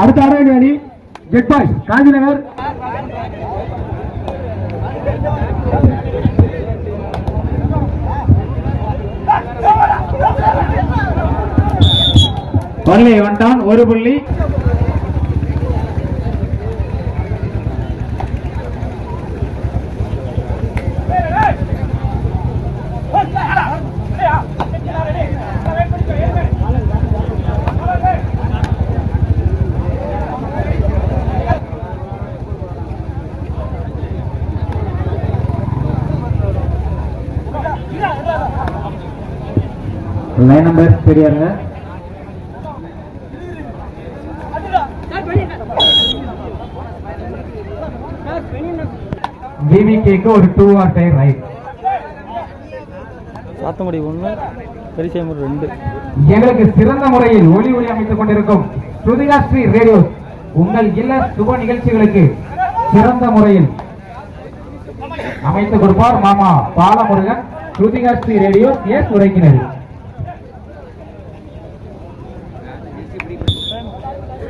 அடுத்த ஆட அணி ஜெட் பாய்ஸ் காந்திநகர். பள்ளி வந்தான் ஒரு புள்ளி. லைன் நம்பர் தெரியாதுங்க விவிகேக்கு ஒரு two R five right Sathangudi ஒன்று பெரிசைமூர் ரெண்டு. எங்களுக்கு சிறந்த முறையில் ஒளி ஒளி அமைத்துக் கொண்டிருக்கும் ஸ்ருதிகா ஸ்ரீ ரேடியோ. உங்கள் இல்ல சுப நிகழ்ச்சிகளுக்கு சிறந்த முறையில் அமைத்துக் கொடுப்பார் மாமா பாலமுருகன் ஸ்ருதிகா ஸ்ரீ ரேடியோ எஸ் உரைக்கினர்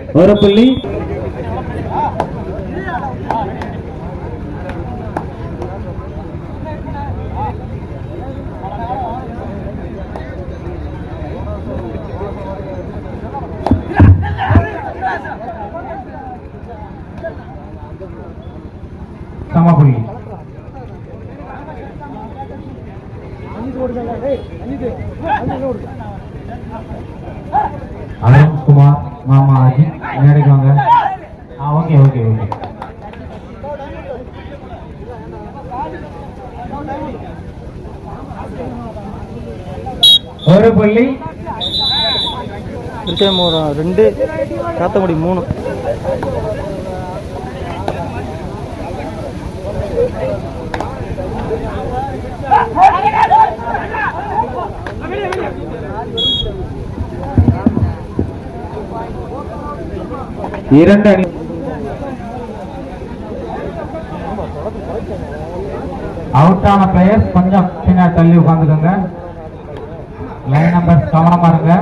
ஒரு புள்ளி சம புள்ளி அருண் குமார் மாமா அஜித் மேடைக்கு வாங்க ஆ ஓகே ஓகே ஓகே ஒரு புள்ளி. ரெண்டு சாத்தங்குடி மூணு. இரண்டு அணி அவுட்டான பிளேயர்ஸ் கொஞ்சம் பின்னாடி தள்ளி உட்காந்துக்கோங்க லைன் நம்பர் கவனமா இருங்க.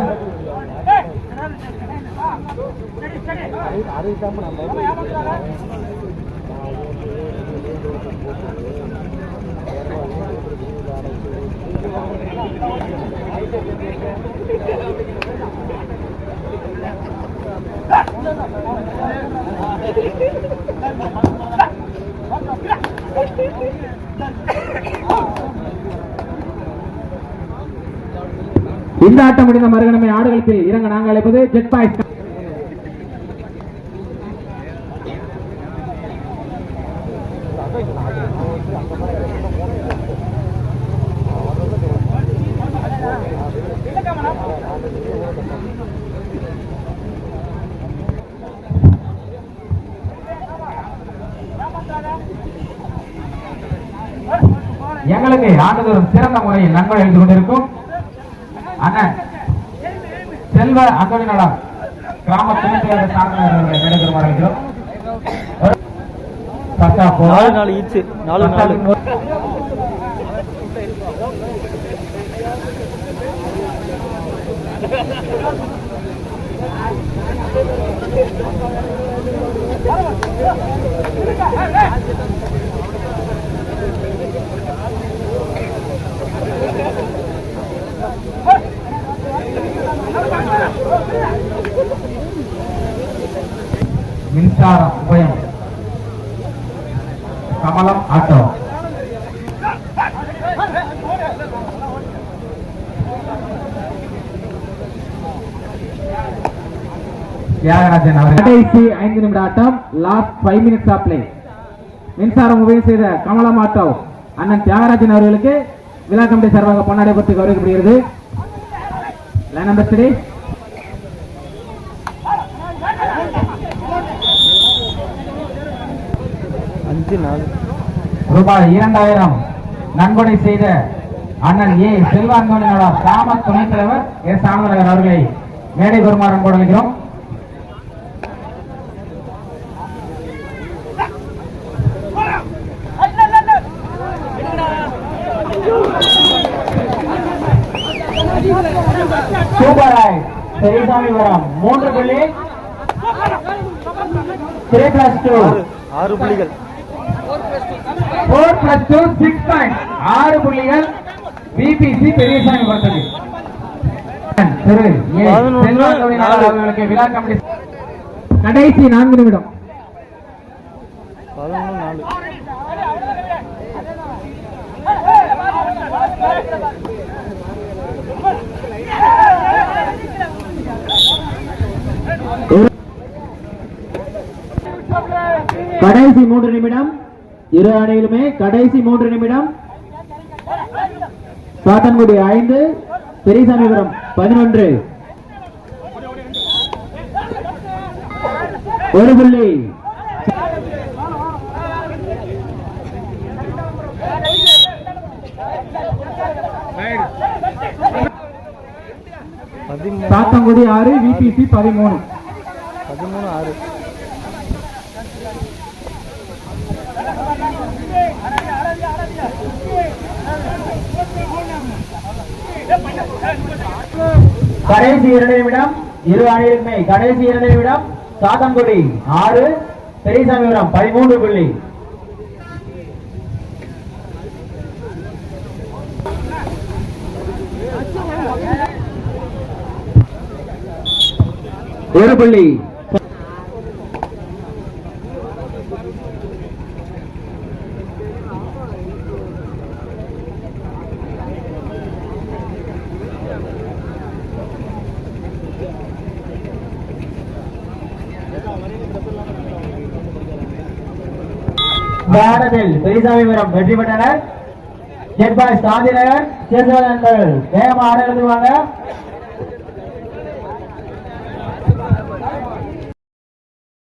இந்த ஆட்டம் முடிந்த மறுகணமே ஆடுகளத்தில் இறங்க நாங்கள் அழைப்பது ஜெட் பாய்ஸ் எங்களுக்கு ஆண்டுதோறும் சிறந்த முறையில் நன்மை எழுந்து கொண்டிருக்கும் அண்ணன் செல்வ அந்தோணி நலம் கிராம துணைத் தலைவர் சார்ந்தவர்களை நடைபெறுமாறு இருக்கிறோம் பத்தா நாலு நாலு ஈச்சு நாலு நாலு கமலம் ஆட்டோ தியாகராஜன் அவர் கடைசி ஐந்து நிமிட ஆட்டம் last five minutes of play மின்சாரம் உபயம் செய்த கமலம் ஆட்டோ அண்ணன் தியாகராஜன் அவர்களுக்கு விழா கமிட்டி சார்பாக பொன்னாடை பற்றி கௌரவிக்கப்படுகிறது. லைன் நம்பர் த்ரீ அஞ்சு நாலு. ரூபாய் இரண்டாயிரம் நன்கொடை செய்த அண்ணன் ஏ. செல்வாங்கோனியோட கிராம துணைத் தலைவர் எஸ் சாமிநாதன் அவர்களை மேடை பெறுமாறு அன்போடு அழைக்கிறோம் சூப்பர் ராய் பெரியசாமி வரம் மூன்று புள்ளி. த்ரீ பிளஸ் டூ ஆறு புள்ளிகள். Four plus two six point ஆறு புள்ளிகள். BBC Periyasamy committee. கடைசி நான்கு நிமிடம். கடைசி மூன்று நிமிடம். இரு அணியிலுமே கடைசி மூன்று நிமிடம். சாத்தன்குடி ஐந்து பெரியசாமிபுரம் பதினொன்று. ஒரு புள்ளி. சாத்தங்குடி ஆறு விபிசி பதிமூணு. பதிமூணு ஆறு. கடைசி இரண்டு நிமிடம் இரு அணியிலுமே கடைசி இரண்டு நிமிடம் சாத்தன்குடி ஆறு பெரியசாமிபுரம் பதிமூன்று புள்ளி. ஒரு புள்ளி. பாரதில் பெரியசாமிபுரம் வெற்றி பெற்றனர். ஜெட் பாய்ஸ் தேர்தல் சேசுவதன் வேகமாக ஆட எழுதுவாங்க